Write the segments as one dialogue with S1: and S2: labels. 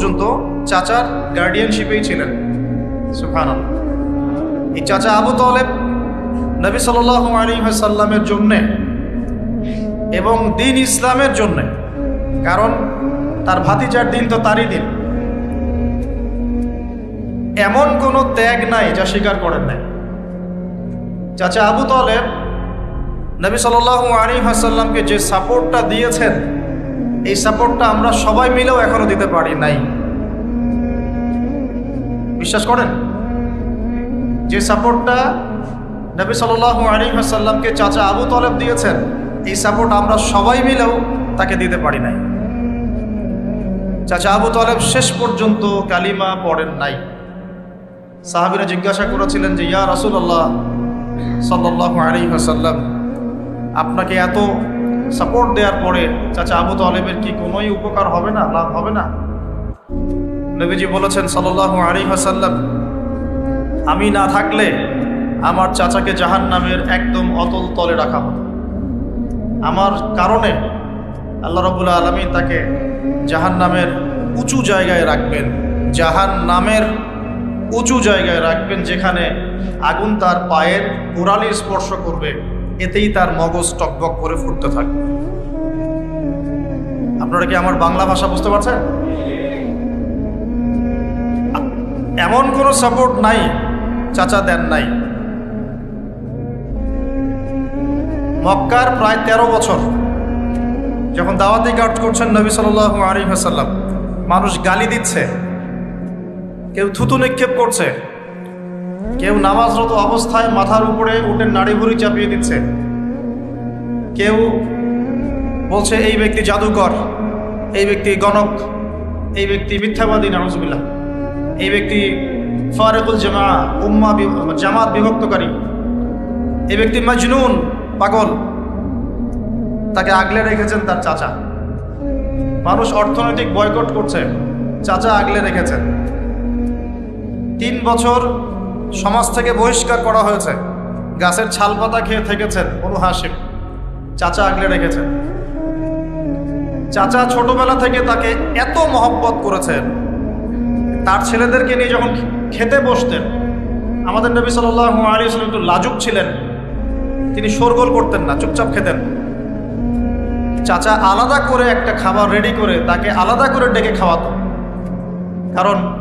S1: পর্যন্ত চাচার গার্ডিয়ানশিপেই ছিলেন। সুফান এই চাচা আবু তলেব নবী সাল আলী সাল্লামের জন্যে এবং দিন ইসলামের জন্যে, কারণ তার ভাতিজার দিন তো তারই দিন। এমন কোনো ত্যাগ নাই যা স্বীকার করেন নাই। চাচা আবু তলেব নবী সাল আলী হাসাল্লামকে যে সাপোর্টটা দিয়েছেন এই সাপোর্টটা আমরা সবাই মিলেও এখনও দিতে পারি নাই। বিশ্বাস করেন? যে সাপোর্টটা নবী সাল আলী চাচা আবু তলেব দিয়েছেন, এই সাপোর্ট আমরা সবাই মিলেও তাকে দিতে পারি নাই। চাচা আবু তলেব শেষ পর্যন্ত কালিমা পড়েন নাই। সাহাবিরা জিজ্ঞাসা করেছিলেন যে, ইয়া রসুল্লাহ সাল্লাহ আলী হাসাল্লাম আপনাকে এত সাপোর্ট দেওয়ার পরে চাচা আবু তালেবের কি কোনোই উপকার হবে না, লাভ হবে না? নবীজি বলেছেন সাল্লাহ আলী হাসাল্লাম আমি না থাকলে আমার চাচাকে জাহান নামের একদম অতল তলে রাখা হতো। আমার কারণে আল্লাহ রবুল্লা আলমী তাকে জাহান নামের উঁচু জায়গায় রাখবেন জাহান নামের উঁচু জায়গায় রাখবেন, যেখানে আগুন তার পায়ের গোড়ালি স্পর্শ করবে। এতেই তার মগজ টকবক করে ফুটতে থাকে। আপনারা কি আমার বাংলা ভাষা বুঝতে পারছেন? এমন কোনো সাপোর্ট নাই, চাচা দেন নাই। মক্কার প্রায় ১৩ বছর যখন দাওয়াতি কাজ করছেন নবী সাল আলী হাসাল্লাম মানুষ গালি দিচ্ছে, কেউ থুতু নিক্ষেপ করছে। কেউ নামাজরত অবস্থায় মাথার উপরে উঠে নাড়ি ভুড়ি চাপিয়ে দিচ্ছে। কেউ বলছে, এই ব্যক্তি জাদুকর, এই ব্যক্তি গণক, এই ব্যক্তি মিথ্যাবাদী নামজুবিল্লাহ এই ব্যক্তি ফারেকুল জামা, উম্মা জামাত বিভক্তকারী। এই ব্যক্তি মাজনুন, পাগল। তাকে আগলে রেখেছেন তার চাচা। মানুষ অর্থনৈতিক বয়কট করছে, চাচা আগলে রেখেছেন। তিন বছর সমাজ থেকে বহিষ্কার করা হয়েছে। গাছের ছাল পাতা খেয়ে থেকেছেন অনু হাসিম। চাচা আগলে রেখেছেন। চাচা ছোটবেলা থেকে তাকে এত মহব্বত করেছেন। তার ছেলেদেরকে নিয়ে যখন খেতে বসতেন, আমাদের নবী সাল্লাহ আলী সাল্লাম একটু লাজুক ছিলেন। তিনি শোরগোল করতেন না, চুপচাপ খেতেন। চাচা আলাদা করে একটা খাবার রেডি করে তাকে আলাদা করে ডেকে খাওয়াতো। কারণ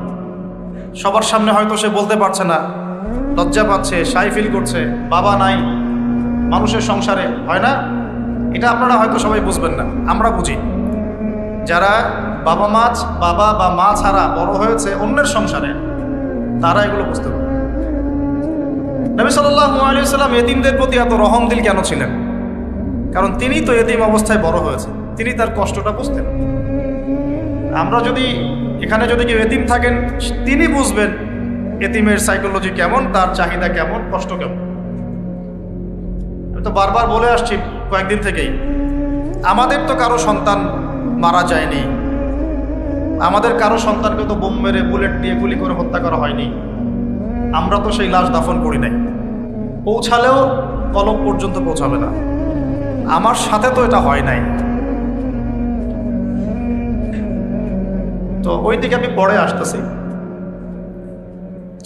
S1: সবার সামনে হয়তো সে বলতে পারছে না। লজ্জা পাচ্ছে, সাই ফিল করছে, বাবা নাই, মানুষের সংসারে, হয় না? এটা আপনারা হয়তো সবাই বুঝবেন না, আমরা বুঝি। যারা বাবা মাছ বাবা বা মা ছাড়া বড় হয়েছে অন্যের সংসারে, তারা এগুলো বুঝতে পারে। নবী সাল্লাম এদিনদের প্রতি এত রহম দিল কেন ছিলেন? কারণ তিনি তো এদিম অবস্থায় বড় হয়েছে তিনি তার কষ্টটা বুঝতেন। আমরা যদি এখানে যদি কেউ এতিম থাকেন, তিনি বুঝবেন এতিমের সাইকোলজি কেমন, তার চাহিদা কেমন, কষ্ট কেমন। আমি তো বারবার বলে আসছি কয়েকদিন থেকেই, আমাদের তো কারও সন্তান মারা যায়নি। আমাদের কারও সন্তানকে তো বোম মেরে বুলেট দিয়ে গুলি করে হত্যা করা হয়নি। আমরা তো সেই লাশ দাফন করি নাই। পৌঁছালেও কলম পর্যন্ত পৌঁছাবে না। আমার সাথে তো এটা হয় নাই। তো ওই দিকে আমি পরে আসতেছি।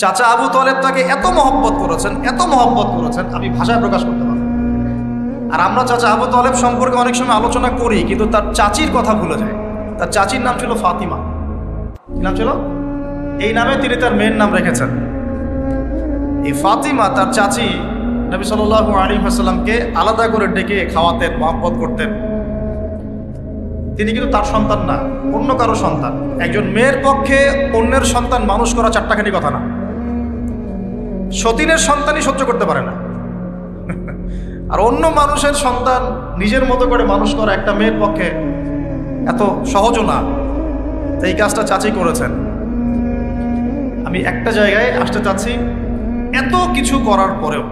S1: চাচা আবু তলেব তাকে এত মহব্বত করেছেন, এত মহব্বত করেছেন, আমি ভাষায় প্রকাশ করতে পারব। আর আমরা চাচা আবু তলেব সম্পর্কে অনেক সময় আলোচনা করি, কিন্তু তার চাচির কথা ভুলে যায় তার চাচির নাম ছিল ফাতিমা। কি নাম ছিল? এই নামে তিনি তার মেয়ের নাম রেখেছেন। এই ফাতিমা তার চাচি নবী সাল আলী হাসাল্লামকে আলাদা করে ডেকে খাওয়াতেন, মহব্বত করতেন। তিনি কিন্তু তার সন্তান না, অন্য কারও সন্তান। একজন মেয়ের পক্ষে অন্যের সন্তান মানুষ করা চারটাখানি কথা না। সতীনের সন্তানই সহ্য করতে পারে না। আর অন্য মানুষের সন্তান নিজের মতো করে মানুষ করা একটা মেয়ের পক্ষে এত সহজও না। এই কাজটা চাচি করেছেন। আমি একটা জায়গায় আসতে চাচ্ছি, এত কিছু করার পরেও,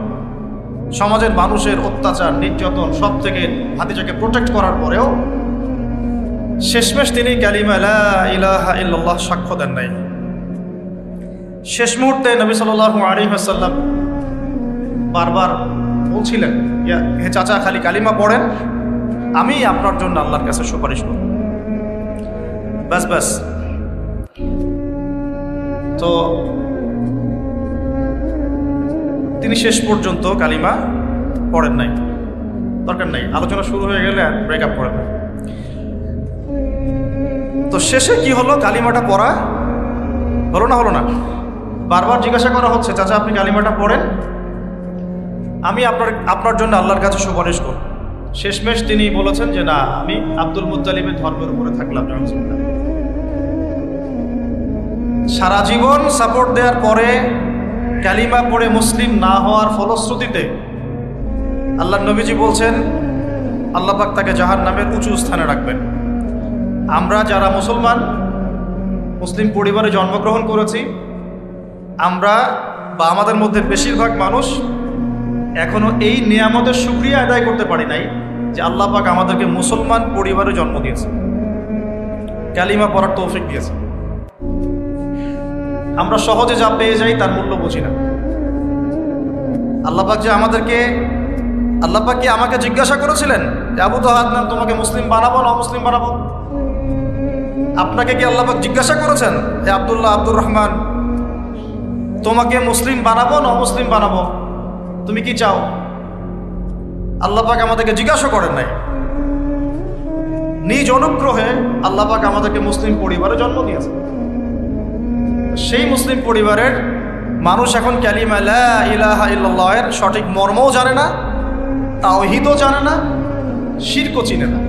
S1: সমাজের মানুষের অত্যাচার, নির্যাতন সব থেকে ভাতিজাকে প্রোটেক্ট করার পরেও শেষমেশ তিনি কালিমা লা ইলাহা ইল্লাল্লাহ সাক্ষ্য দেন নাই। শেষ মুহূর্তে নবী সাল্লাল্লাহু আলাইহি ওয়াসাল্লাম বারবার বলছিলেন হে চাচা, খালি কালিমা পড়েন, আমি আপনার জন্য আল্লাহর কাছে সুপারিশ করব। ব্যাস ব্যাস। তো তিনি শেষ পর্যন্ত কালিমা পড়েন নাই। দরকার নাই, আলোচনা শুরু হয়ে গেলে ব্রেকআপ করেন না। শেষে কি হলো কালিমাটা পড়া? হলো না হলো না? বারবার জিজ্ঞাসা করা হচ্ছে, চাচা, আপনি কালিমাটা পড়েন? আমি আপনার আপনার জন্য আল্লাহর কাছে সুপারিশ করব। শেষমেশ তিনি বলেছেন যে, না, আমি আব্দুল মুতালিমের ধর্মের উপরে থাকলাম সারা জীবন সাপোর্ট দেওয়ার পরে কালিমা পড়ে মুসলিম না হওয়ার ফলশ্রুতিতে আল্লাহ নবীজি বলছেন, আল্লাহ পাক তাকে জাহান নামের উঁচু স্থানে রাখবেন। আমরা যারা মুসলমান, মুসলিম পরিবারে জন্মগ্রহণ করেছি, আমরা বা আমাদের মধ্যে বেশিরভাগ মানুষ এখনও এই নিয়ামতের সুক্রিয়া আদায় করতে পারি নাই যে আল্লাহ পাক আমাদেরকে মুসলমান পরিবারে জন্ম দিয়েছে। কালিমা পড়ার তৌফিক দিয়েছে। আমরা সহজে যা পেয়ে যাই তার মূল্য বুঝি না। আল্লাহ পাক যে আমাদেরকে, আল্লাহ পাক কি আমাকে জিজ্ঞাসা করেছিলেন যে, আবু তো তোমাকে মুসলিম বানাবো না মুসলিম বানাবো? আপনাকে কি আল্লাহ জিজ্ঞাসা করেছেন? যে আব্দুল্লাহ, আব্দুর রহমান, তোমাকে মুসলিম বানাবো না মুসলিম বানাবো? তুমি কি চাও? আল্লাহ পাক আমাদেরকে জিজ্ঞাসা করেন নাই। নিজ অনুগ্রহে আল্লাহ পাক আমাদেরকে মুসলিম পরিবারে জন্ম দিয়েছে সেই মুসলিম পরিবারের মানুষ এখন ক্যালিমা সঠিক মর্মও জানে না, তাওহিদও জানে না, শিরকও চিনে না।